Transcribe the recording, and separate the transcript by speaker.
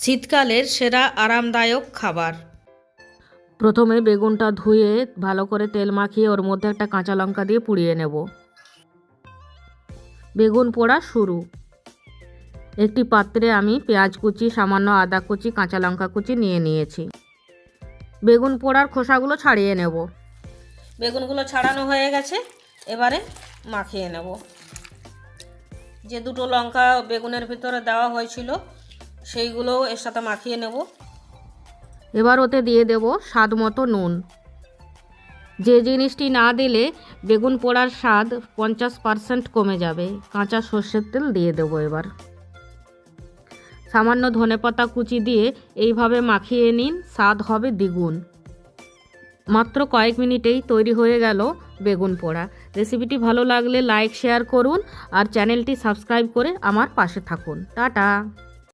Speaker 1: শীতকালের সেরা আরামদায়ক খাবার।
Speaker 2: প্রথমে বেগুনটা ধুয়ে ভালো করে তেল মাখিয়ে ওর মধ্যে একটা কাঁচা লঙ্কা দিয়ে পুড়িয়ে নেব। বেগুন পোড়া শুরু। একটি পাত্রে আমি পেঁয়াজ কুচি, সামান্য আদা কুচি, কাঁচা লঙ্কা কুচি নিয়ে নিয়েছি। বেগুন পোড়ার খোসাগুলো ছাড়িয়ে নেব।
Speaker 1: বেগুনগুলো ছাড়ানো হয়ে গেছে, এবারে মাখিয়ে নেব। যে দুটো লঙ্কা বেগুনের ভিতরে দেওয়া হয়েছিল সেইগুলোও এর সাথে মাখিয়ে নেব।
Speaker 2: এবার ওতে দিয়ে দেব স্বাদ মতো নুন। যে জিনিসটি না দিলে বেগুন পোড়ার স্বাদ পঞ্চাশ কমে যাবে। কাঁচা সর্ষের তেল দিয়ে দেবো এবার। সামান্য ধনেপাতা কুচি দিয়ে এইভাবে মাখিয়ে নিন, স্বাদ হবে দ্বিগুণ। মাত্র কয়েক মিনিটেই তৈরি হয়ে গেল বেগুন পোড়া। রেসিপিটি ভালো লাগলে লাইক, শেয়ার করুন আর চ্যানেলটি সাবস্ক্রাইব করে আমার পাশে থাকুন। টাটা!